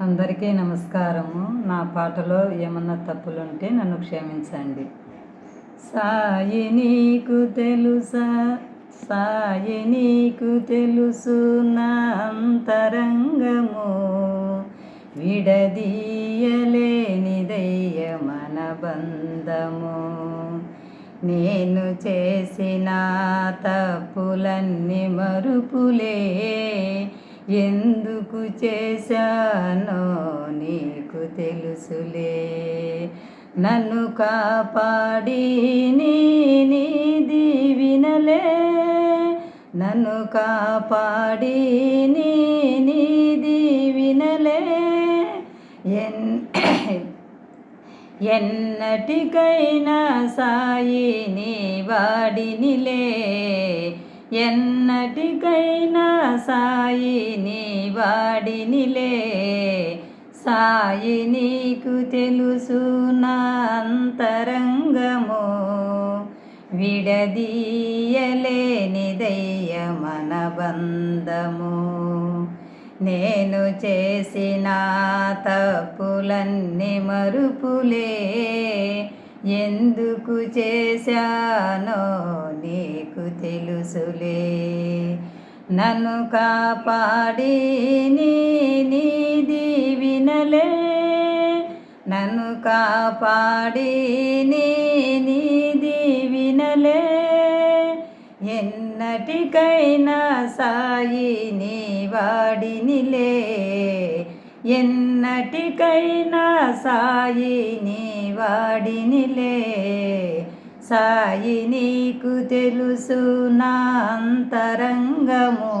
అందరికీ నమస్కారము. నా పాటలో ఏమన్నా తప్పులుంటే నన్ను క్షమించండి. సాయి నీకు తెలుసా? సాయి నీకు తెలుసు నా అంతరంగము. విడదీయలేనిదయ్య మన బంధము నేను చేసిన తప్పులన్నీ మరుపులే. ఎందుకు చేశానో నీకు తెలుసులే. నన్ను కాపాడి నీ దీవినలే నన్ను కాపాడి నీ నీ దీవినలే ఎన్ ఎన్నటికైనా సాయి నీ వాడినిలే. ఎన్నటికైనా సాయి నీ వాడినిలే. సాయి నీకు తెలుసు నా అంతరంగము. విడదీయలేనిదయ్య మన బంధము నేను చేసిన తప్పులన్నీ మరుపులే. ఎందుకు చేశానో తెలుసులే నన్ను కాపాడి నీ నీ నన్ను కాపాడి నీ నీ ఎన్నటికైనా సాయి నీ వాడినిలే. ఎన్నటికైనా సాయి నీ వాడినిలే. సాయి నీకు తెలుసు నా అంతరంగము.